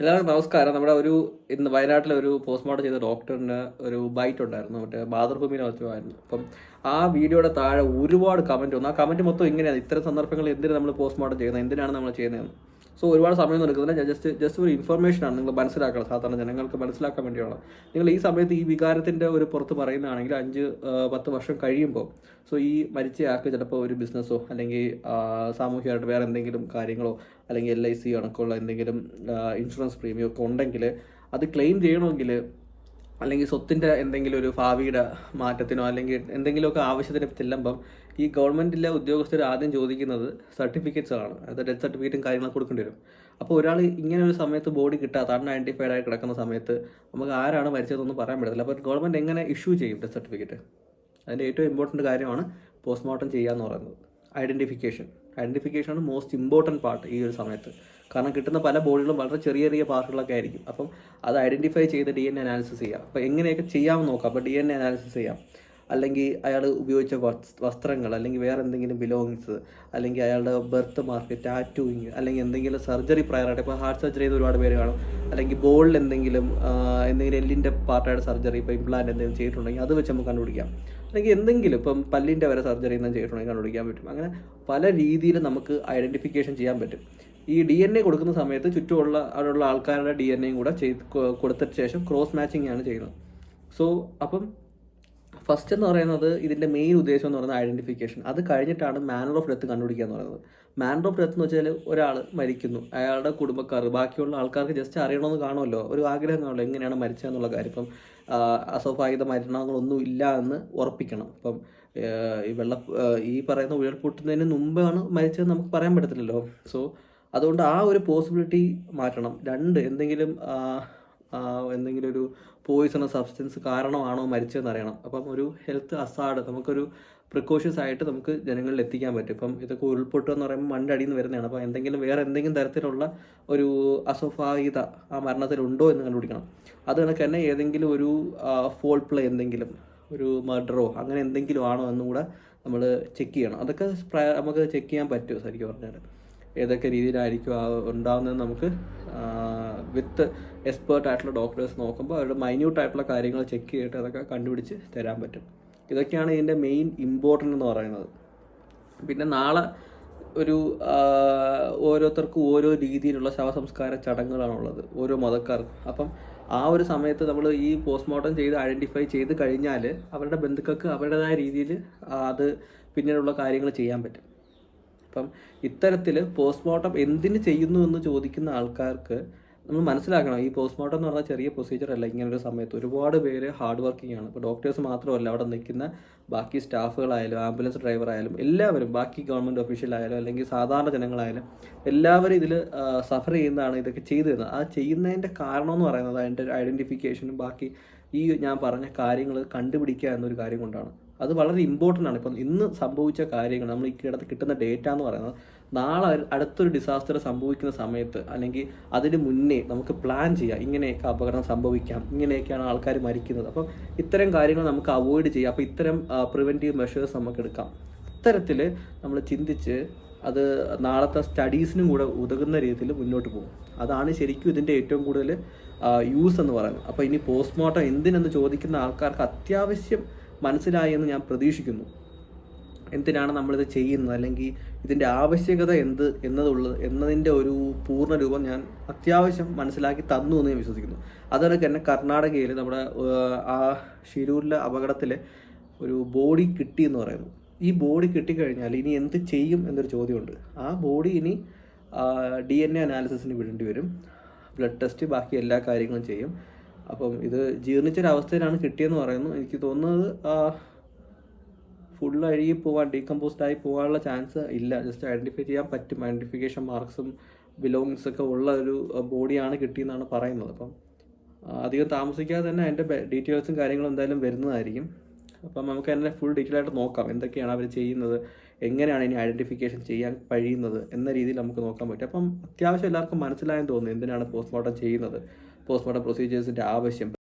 എല്ലാവർക്കും നമസ്കാരം. നമ്മുടെ ഒരു ഇന്ന് വയനാട്ടിലെ ഒരു പോസ്റ്റ്മോർട്ടം ചെയ്ത ഡോക്ടറിന് ഒരു ബൈറ്റ് ഉണ്ടായിരുന്നു. മറ്റേ മാതൃഭൂമിയിലെ മറ്റുമായിരുന്നു അപ്പം ആ വീഡിയോയുടെ താഴെ ഒരുപാട് കമന്റ് വന്നു. ആ കമന്റ് മൊത്തം ഇങ്ങനെയാണ്. ഇത്തരം സന്ദർഭങ്ങളിൽ എന്തിനാണ് നമ്മൾ പോസ്റ്റ്മോർട്ടം ചെയ്യുന്നത്? എന്തിനാണ് നമ്മൾ ചെയ്യുന്നത് സോ ഒരുപാട് സമയം എടുക്കുന്നില്ല ഞാൻ ജസ്റ്റ് ജസ്റ്റ് ഒരു ഇൻഫർമേഷൻ ആണ് നിങ്ങൾ മനസ്സിലാക്കണം സാധാരണ ജനങ്ങൾക്ക് മനസ്സിലാക്കാൻ വേണ്ടിയുള്ള. നിങ്ങൾ ഈ സമയത്ത് ഈ വികാരത്തിന്റെ ഒരു പുറത്ത് പറയുന്നതാണെങ്കിൽ അഞ്ച് പത്ത് വർഷം കഴിയുമ്പോൾ സോ ഈ മരിച്ചയാൾക്ക് ചിലപ്പോൾ ഒരു ബിസിനസ്സോ അല്ലെങ്കിൽ സാമൂഹികമായിട്ട് വേറെ എന്തെങ്കിലും കാര്യങ്ങളോ അല്ലെങ്കിൽ എൽ ഐ സി കണക്കുള്ള എന്തെങ്കിലും ഇൻഷുറൻസ് പ്രീമിയം ഒക്കെ ഉണ്ടെങ്കിൽ അത് ക്ലെയിം ചെയ്യണമെങ്കിൽ അല്ലെങ്കിൽ സ്വത്തിന്റെ എന്തെങ്കിലും ഒരു ഭാവിയുടെ മാറ്റത്തിനോ അല്ലെങ്കിൽ എന്തെങ്കിലുമൊക്കെ ആവശ്യത്തിന് ചെല്ലുമ്പം ഈ ഗവൺമെന്റിലെ ഉദ്യോഗസ്ഥർ ആദ്യം ചോദിക്കുന്നത് സർട്ടിഫിക്കറ്റ്സാണ് അതായത് ഡെത്ത് സർട്ടിഫിക്കറ്റും കാര്യങ്ങളൊക്കെ കൊടുക്കേണ്ടി വരും. അപ്പോൾ ഒരാൾ ഇങ്ങനെ ഒരു സമയത്ത് ബോഡി കിട്ടാത്ത അൺഐഡന്റിഫൈഡ് ആയി കിടക്കുന്ന സമയത്ത് നമുക്ക് ആരാണ് മരിച്ചതെന്നൊന്നും പറയാൻ പറ്റത്തില്ല. അപ്പോൾ ഗവൺമെന്റ് എങ്ങനെ ഇഷ്യൂ ചെയ്യും ഡെത്ത് സർട്ടിഫിക്കറ്റ് അതിന്റെ ഏറ്റവും ഇമ്പോർട്ടന്റ് കാര്യമാണ് പോസ്റ്റ്മോർട്ടം ചെയ്യുക എന്ന് പറയുന്നത്. ഐഡന്റിഫിക്കേഷൻ ഐഡന്റിഫിക്കേഷൻ ആണ് മോസ്റ്റ് ഇമ്പോർട്ടന്റ് പാർട്ട് ഈ ഒരു സമയത്ത്. കാരണം കിട്ടുന്ന പല ബോഡികളും വളരെ ചെറിയ ചെറിയ പാർട്ടുകളൊക്കെ ആയിരിക്കും. അപ്പം അത് ഐഡന്റിഫൈ ചെയ്ത് ഡി എൻ എ അനാലിസിസ് ചെയ്യാം. അപ്പോൾ എങ്ങനെയൊക്കെ ചെയ്യാമെന്ന് നോക്കാം. അപ്പോൾ ഡി എൻ എ അനാലിസിസ് ചെയ്യാം. അല്ലെങ്കിൽ അയാൾ ഉപയോഗിച്ച വസ്ത്രങ്ങൾ അല്ലെങ്കിൽ വേറെ എന്തെങ്കിലും ബിലോങ്സ് അല്ലെങ്കിൽ അയാളുടെ ബർത്ത് മാർക്ക് ടാറ്റൂയിങ് അല്ലെങ്കിൽ എന്തെങ്കിലും സർജറി പ്രയറായിട്ട് ഇപ്പോൾ ഹാർട്ട് സർജറി ചെയ്ത് ഒരുപാട് പേര് കാണും. അല്ലെങ്കിൽ ബോളിൽ എന്തെങ്കിലും എന്തെങ്കിലും എല്ലിന്റെ പാർട്ടായിട്ട് സർജറി ഇപ്പോൾ ഇംപ്ലാന്റ് എന്തെങ്കിലും ചെയ്തിട്ടുണ്ടെങ്കിൽ അത് വെച്ച് നമുക്ക് കണ്ടുപിടിക്കാം. അല്ലെങ്കിൽ എന്തെങ്കിലും ഇപ്പം പല്ലിന്റെ വരെ സർജറി എന്തെങ്കിലും ചെയ്തിട്ടുണ്ടെങ്കിൽ കണ്ടുപിടിക്കാൻ പറ്റും. അങ്ങനെ പല രീതിയിൽ നമുക്ക് ഐഡന്റിഫിക്കേഷൻ ചെയ്യാൻ പറ്റും. ഈ ഡി എൻ എ കൊടുക്കുന്ന സമയത്ത് ചുറ്റുമുള്ള അവിടെയുള്ള ആൾക്കാരുടെ ഡി എൻ എയും കൂടെ ചെയ്ത് കൊടുത്തതിന് ശേഷം ക്രോസ് മാച്ചിങ് ആണ് ചെയ്യുന്നത്. സോ അപ്പം ഫസ്റ്റ് എന്ന് പറയുന്നത് ഇതിന്റെ മെയിൻ ഉദ്ദേശം എന്ന് പറയുന്നത് ഐഡന്റിഫിക്കേഷൻ അത് കഴിഞ്ഞിട്ടാണ് മാനർ ഓഫ് ഡെത്ത് കണ്ടുപിടിക്കുക എന്ന് പറയുന്നത്. മാനർ ഓഫ് ഡെത്ത് എന്ന് വെച്ചാൽ ഒരാൾ മരിക്കുന്നു. അയാളുടെ കുടുംബക്കാർ ബാക്കിയുള്ള ആൾക്കാർക്ക് ജസ്റ്റ് അറിയണമെന്ന് കാണുമല്ലോ. ഒരു ആഗ്രഹം കാണുമല്ലോ എങ്ങനെയാണ് മരിച്ചതെന്നുള്ള കാര്യം. ഇപ്പം അസ്വാഭാവിക മരണങ്ങളൊന്നും ഇല്ല എന്ന് ഉറപ്പിക്കണം. ഇപ്പം ഈ വെള്ള ഈ പറയുന്ന ഉയർപ്പൊട്ടുന്നതിന് മുമ്പാണ് മരിച്ചതെന്ന് നമുക്ക് പറയാൻ പറ്റത്തില്ലല്ലോ. സോ അതുകൊണ്ട് ആ ഒരു പോസിബിലിറ്റി മാറ്റണം. രണ്ട് എന്തെങ്കിലും എന്തെങ്കിലും ഒരു പോയിസണസ് സബ്സ്റ്റൻസ് കാരണമാണോ മരിച്ചതെന്ന് അറിയണം അപ്പം ഒരു ഹെൽത്ത് അസാഡ് നമുക്കൊരു പ്രിക്കോഷ്യസ് ആയിട്ട് നമുക്ക് ജനങ്ങളിൽ എത്തിക്കാൻ പറ്റും. ഇപ്പം ഇതൊക്കെ ഉരുൾപൊട്ടുക എന്ന് പറയുമ്പോൾ മണ്ണിന്റെ അടിയിൽ നിന്ന് വരുന്നതാണ്. അപ്പോൾ എന്തെങ്കിലും വേറെ എന്തെങ്കിലും തരത്തിലുള്ള ഒരു അസ്വാഭാവികത ആ മരണത്തിലുണ്ടോ എന്ന് കണ്ടുപിടിക്കണം. അത് കണക്ക് തന്നെ ഏതെങ്കിലും ഒരു ഫോൾ പ്ലേ എന്തെങ്കിലും ഒരു മർഡറോ അങ്ങനെ എന്തെങ്കിലും ആണോ എന്നും കൂടെ നമ്മൾ ചെക്ക് ചെയ്യണം. അതൊക്കെ നമുക്ക് ചെക്ക് ചെയ്യാൻ പറ്റുമോ ശരിക്കും പറഞ്ഞാൽ ഏതൊക്കെ രീതിയിലായിരിക്കും ആ ഉണ്ടാകുന്നത് നമുക്ക് വിത്ത് എക്സ്പേർട്ട് ആയിട്ടുള്ള ഡോക്ടേഴ്സ് നോക്കുമ്പോൾ അവരുടെ മൈന്യൂട്ട് ആയിട്ടുള്ള കാര്യങ്ങൾ ചെക്ക് ചെയ്തിട്ട് അതൊക്കെ കണ്ടുപിടിച്ച് തരാൻ പറ്റും. ഇതൊക്കെയാണ് ഇതിന്റെ മെയിൻ ഇമ്പോർട്ടന്റ് എന്ന് പറയുന്നത്. പിന്നെ നാളെ ഒരു ഓരോരുത്തർക്കും ഓരോ രീതിയിലുള്ള ശവസംസ്കാര ചടങ്ങുകളാണുള്ളത് ഓരോ മതക്കാർക്കും. അപ്പം ആ ഒരു സമയത്ത് നമ്മൾ ഈ പോസ്റ്റ്മോർട്ടം ചെയ്ത് ഐഡന്റിഫൈ ചെയ്ത് കഴിഞ്ഞാൽ അവരുടെ ബന്ധുക്കൾക്ക് അവരുടേതായ രീതിയിൽ അത് പിന്നീടുള്ള കാര്യങ്ങൾ ചെയ്യാൻ പറ്റും. അപ്പം ഇത്തരത്തിൽ പോസ്റ്റ്മോർട്ടം എന്തിന് ചെയ്യുന്നു എന്ന് ചോദിക്കുന്ന ആൾക്കാർക്ക് നമ്മൾ മനസ്സിലാക്കണം. ഈ പോസ്റ്റ്മോർട്ടം എന്ന് പറഞ്ഞാൽ ചെറിയ പ്രൊസീജിയർ അല്ല. ഇങ്ങനെ ഒരു സമയത്ത് ഒരുപാട് പേര് ഹാർഡ് വർക്കിംഗ് ആണ്. ഇപ്പോൾ ഡോക്ടേഴ്സ് മാത്രമല്ല അവിടെ നിൽക്കുന്ന ബാക്കി സ്റ്റാഫുകളായാലും ആംബുലൻസ് ഡ്രൈവർ ആയാലും എല്ലാവരും ബാക്കി ഗവൺമെന്റ് ഒഫീഷ്യലായാലും അല്ലെങ്കിൽ സാധാരണ ജനങ്ങളായാലും എല്ലാവരും ഇതിൽ സഫർ ചെയ്യുന്നതാണ് ഇതൊക്കെ ചെയ്തു തരുന്നത് ആ ചെയ്യുന്നതിന്റെ കാരണം എന്ന് പറയുന്നത് അതിന്റെ ഐഡന്റിഫിക്കേഷനും ബാക്കി ഈ ഞാൻ പറഞ്ഞ കാര്യങ്ങൾ കണ്ടുപിടിക്കുക എന്നൊരു കാര്യം കൊണ്ടാണ്. അത് വളരെ ഇമ്പോർട്ടന്റ് ആണ്. ഇപ്പം ഇന്ന് സംഭവിച്ച കാര്യങ്ങൾ നമ്മൾ ഈ കിടത്ത് കിട്ടുന്ന ഡേറ്റ എന്ന് പറയുന്നത് നാളെ അടുത്തൊരു ഡിസാസ്റ്റർ സംഭവിക്കുന്ന സമയത്ത് അല്ലെങ്കിൽ അതിന് മുന്നേ നമുക്ക് പ്ലാൻ ചെയ്യാം. ഇങ്ങനെയൊക്കെ അപകടം സംഭവിക്കാം. ഇങ്ങനെയൊക്കെയാണ് ആൾക്കാർ മരിക്കുന്നത്. അപ്പം ഇത്തരം കാര്യങ്ങൾ നമുക്ക് അവോയ്ഡ് ചെയ്യാം. അപ്പോൾ ഇത്തരം പ്രിവെന്റീവ് മെഷേഴ്സ് നമുക്ക് എടുക്കാം. ഇത്തരത്തിൽ നമ്മൾ ചിന്തിച്ച് അത് നാളത്തെ സ്റ്റഡീസിനും കൂടെ ഉതകുന്ന രീതിയിൽ മുന്നോട്ട് പോകും. അതാണ് ശരിക്കും ഇതിന്റെ ഏറ്റവും കൂടുതൽ യൂസ് എന്ന് പറയുന്നത്. അപ്പോൾ ഇനി പോസ്റ്റ്മോർട്ടം എന്തിനെന്ന് ചോദിക്കുന്ന ആൾക്കാർക്ക് അത്യാവശ്യം മനസ്സിലായി എന്ന് ഞാൻ പ്രതീക്ഷിക്കുന്നു. എന്തിനാണ് നമ്മളിത് ചെയ്യുന്നത്? അല്ലെങ്കിൽ ഇതിന്റെ ആവശ്യകത എന്ത് എന്നതുള്ളത് എന്നതിന്റെ ഒരു പൂർണ രൂപം ഞാൻ അത്യാവശ്യം മനസ്സിലാക്കി തന്നു എന്ന് ഞാൻ വിശ്വസിക്കുന്നു. അതുപോലെ തന്നെ കർണാടകയിൽ നമ്മുടെ ആ ഷിരൂരിലെ അപകടത്തിലെ ഒരു ബോഡി കിട്ടി എന്ന് പറയുന്നു. ഈ ബോഡി കിട്ടിക്കഴിഞ്ഞാൽ ഇനി എന്ത് ചെയ്യും എന്നൊരു ചോദ്യമുണ്ട്. ആ ബോഡി ഇനി ഡി എൻ എ അനാലിസിസിന് വിടേണ്ടി വരും. ബ്ലഡ് ടെസ്റ്റ് ബാക്കി എല്ലാ കാര്യങ്ങളും ചെയ്യും. അപ്പം ഇത് ജീർണിച്ചൊരവസ്ഥയിലാണ് കിട്ടിയെന്ന് പറയുന്നു. എനിക്ക് തോന്നുന്നത് ഫുൾ അഴുകി പോകാൻ ഡീകമ്പോസ്ഡ് ആയി പോകാനുള്ള ചാൻസ് ഇല്ല. ജസ്റ്റ് ഐഡന്റിഫൈ ചെയ്യാൻ പറ്റും. ഐഡന്റിഫിക്കേഷൻ മാർക്സും ബിലോങ്സ് ഒക്കെ ഉള്ള ഒരു ബോഡിയാണ് കിട്ടിയെന്നാണ് പറയുന്നത്. അപ്പം അധികം താമസിക്കാതെ തന്നെ അതിന്റെ ഡീറ്റെയിൽസും കാര്യങ്ങളും എന്തായാലും വരുന്നതായിരിക്കും. അപ്പം നമുക്ക് അതിനെ ഫുൾ ഡീറ്റെയിൽ ആയിട്ട് നോക്കാം. എന്തൊക്കെയാണ് അവർ ചെയ്യുന്നത്? എങ്ങനെയാണ് ഇനി ഐഡന്റിഫിക്കേഷൻ ചെയ്യാൻ കഴിയുന്നത് എന്ന രീതിയിൽ നമുക്ക് നോക്കാൻ പറ്റും. അപ്പം അത്യാവശ്യം എല്ലാവർക്കും മനസ്സിലായെന്ന് തോന്നുന്നു എന്തിനാണ് പോസ്റ്റ്മോർട്ടം ചെയ്യുന്നത്? പോസ്റ്റ്മോർട്ടം പ്രൊസീജിയേഴ്സിന്റെ ആവശ്യം.